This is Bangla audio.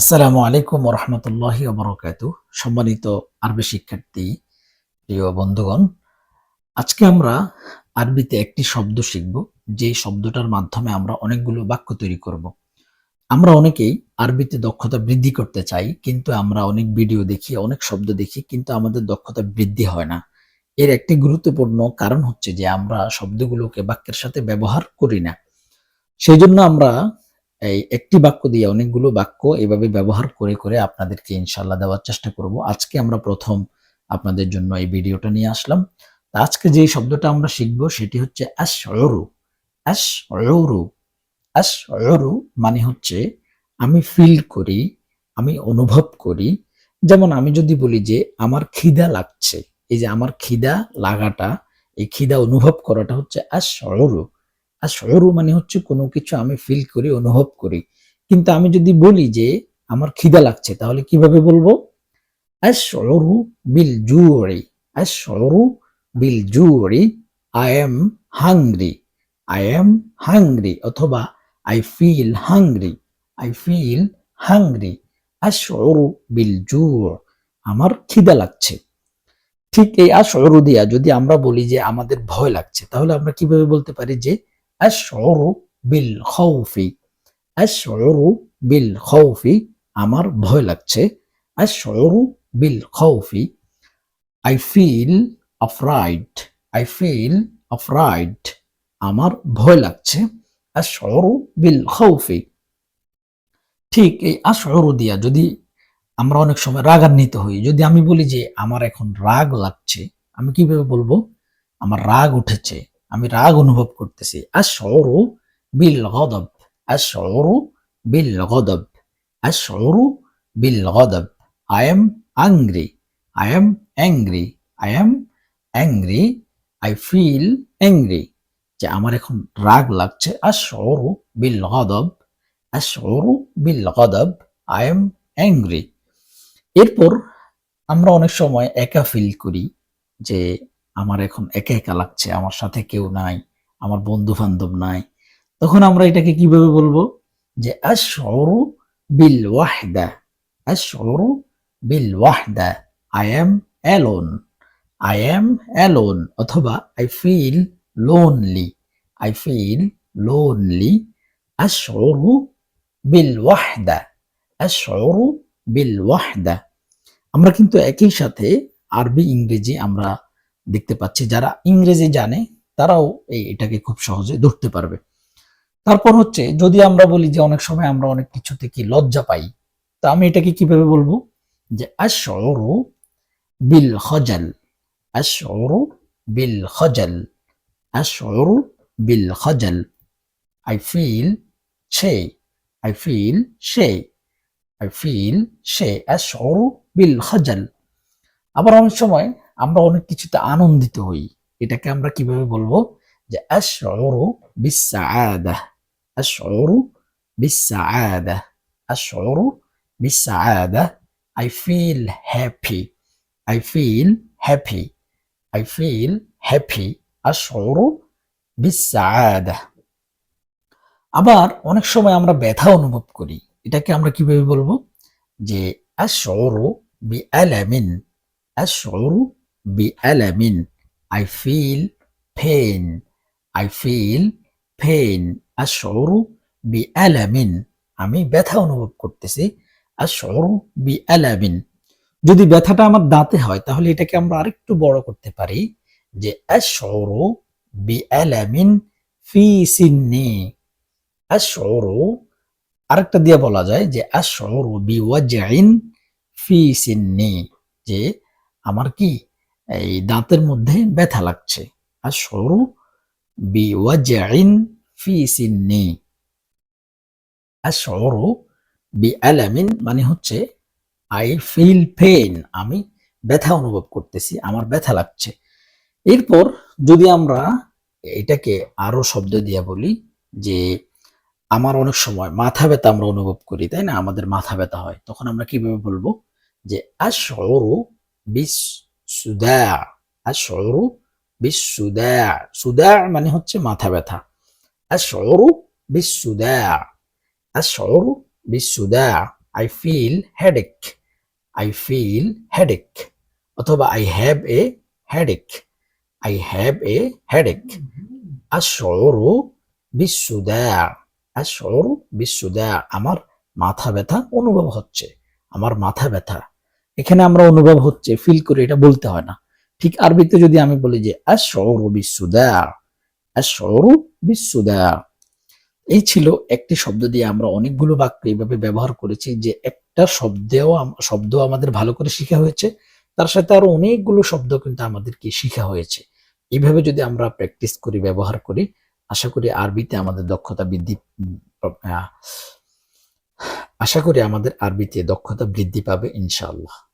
আসসালামু আলাইকুম রহমতুল্লাহি বরকাত সম্মানিত আরবি শিক্ষার্থী, প্রিয় বন্ধুগণ, আজকে আমরা আরবিতে একটি শব্দ শিখব, যে শব্দটার মাধ্যমে আমরা অনেকগুলো বাক্য তৈরি করব। আমরা অনেকেই আরবিতে দক্ষতা বৃদ্ধি করতে চাই, কিন্তু আমরা অনেক ভিডিও দেখি, অনেক শব্দ দেখি, কিন্তু আমাদের দক্ষতা বৃদ্ধি হয় না। এর একটি গুরুত্বপূর্ণ কারণ হচ্ছে যে আমরা শব্দগুলোকে বাক্যের সাথে ব্যবহার করি না। সেই জন্য আমরা এই একটি বাক্য দিয়ে অনেকগুলো বাক্য এভাবে ব্যবহার করে করে আপনাদেরকে ইনশাল্লাহ দেওয়ার চেষ্টা করব। আজকে আমরা প্রথম আপনাদের জন্য এই ভিডিওটা নিয়ে আসলাম। আজকে যে শব্দটা আমরা শিখব সেটি হচ্ছে আশরু আশরু আশরু মানে হচ্ছে আমি ফিল করি, আমি অনুভব করি। যেমন আমি যদি বলি যে আমার খিদা লাগছে, এই যে আমার খিদা লাগাটা, এই খিদা অনুভব করাটা হচ্ছে আশরু আর শয়রু মানে হচ্ছে কোনো কিছু আমি ফিল করি, অনুভব করি। কিন্তু আমি যদি বলি যে আমার খিদা লাগছে, তাহলে কীভাবে বলব? আশরু বিল জুরি আশরু বিল জুরি I am hungry, I am hungry অথবা I feel hungry, I feel hungry আশরু বিল জুর আমার খিদা লাগছে। ঠিক এই আশরু দিয়া যদি আমরা বলি যে আমাদের ভয় লাগছে, তাহলে আমরা কীভাবে বলতে পারি যে আশরু বিল খৌফি আশরু বিল খৌফি আমার ভয় লাগছে। আশরু বিল খৌফি I feel afraid I feel afraid আমার ভয় লাগছে। আশরু বিল খৌফি ঠিক এই আশরু দিয়া যদি আমরা অনেক সময় রাগান্বিত হই, যদি আমি বলি যে আমার এখন রাগ লাগছে, আমি কীভাবে বলব? আমার রাগ উঠেছে। আমি রাগ অনুভব করতেছি। আশরু বিল গদব আশরু বিল গদব আশরু বিল গদব I am angry I am angry I am angry I feel angry যে আমার এখন রাগ লাগছে। আশরু বিল গদব আশরু বিল গদব আই এম অ্যাংরি এরপর আমরা অনেক সময় একা ফিল করি যে আমার এখন একা একা লাগছে, আমার সাথে কেউ নাই, আমার বন্ধু বান্ধব নাই। তখন আমরা এটাকে কীভাবে বলব? যে আশরু বিল ওয়াহদা আশরু বিল ওয়াহদা I am alone I am alone অথবা I feel lonely I feel lonely আশরু বিল ওয়াহদা আশরু বিল ওয়াহদা আমরা কিন্তু একই সাথে আরবি, ইংরেজি আমরা দেখতে পাচ্ছি। যারা ইংরেজি জানে, তারাও এই এটাকে খুব সহজে ধরতে পারবে। তারপর হচ্ছে, যদি আমরা বলি যে অনেক সময় আমরা অনেক কিছু থেকে লজ্জা পাই, তো আমি এটাকে কীভাবে বলব? যে আশরু বিল খজাল আশরু বিল খজাল আশরু বিল খজাল I feel sad I feel sad I feel sad আশরু বিল খজাল আবার অনেক সময় আমরা অনেক কিছুতে আনন্দিত হই। এটাকে আমরা কীভাবে বলব? যে আশরু বিসাআদা আশরু বিসাআদা আশরু বিসাআদা I feel happy I feel happy I feel happy আশরু বিসাআদা আবার অনেক সময় আমরা ব্যথা অনুভব করি। এটাকে আমরা কীভাবে বলব? যে আশরু বি আলামিন আশরু بألم I feel pain I feel pain أشعر بألم আমি ব্যথা অনুভব করতেছি أشعر بألم যদি ব্যথাটা আমার দাঁতে হয় তাহলে এটাকে আমরা আরেকটু বড় করতে পারি যে أشعر بألم في سني أشعر আরেকটা দিয়ে বলা যায় যে أشعر بوجع في سني যে আমার কি এই দাঁতের মধ্যে ব্যথা লাগছে। আর সরু বি ওয়াজাইন ফি সিন্নি। আর সরু বি অ্যালামিন মানে হচ্ছে আই ফিল পেন আমি ব্যথা অনুভব করতেছি, আমার ব্যথা লাগছে। এরপর যদি আমরা এটাকে আরও শব্দ দিয়ে বলি যে, আমার অনেক সময় মাথা ব্যথা আমরা অনুভব করি তাই না? আমাদের মাথা ব্যথা হয়। তখন আমরা কীভাবে বলব? যে আশরু বিস সুদা আশরু বিস সুদা সুদা মানে হচ্ছে মাথা ব্যথা। আশরু বিস সুদা আশরু বিস সুদা I feel headache I feel headache অথবা I have a headache I have a headache আশরু বিশুদা আশরু বিশুদা আমার মাথা ব্যথা অনুভব হচ্ছে। আমার মাথা ব্যথা। এখানে আমরা অনুভব হচ্ছে ফিল করে, এটা বলতে হয় না। ঠিক আরবিতে যদি আমি বলি যে আশরু বিশুদা আশরু বিশুদা এই ছিল একটি শব্দ দিয়ে আমরা অনেকগুলো বাক্য এইভাবে ব্যবহার করেছি যে একটা শব্দেও শব্দ আমাদের ভালো করে শেখা হয়েছে, তার সাথে আরও অনেকগুলো শব্দ কিন্তু আমাদেরকে শেখা হয়েছে। এইভাবে যদি আমরা প্র্যাকটিস করি, ব্যবহার করি, আশা করি আরবিতে আমাদের দক্ষতা বৃদ্ধি আশা করি আমাদের আরবিতে দক্ষতা বৃদ্ধি পাবে ইনশাআল্লাহ।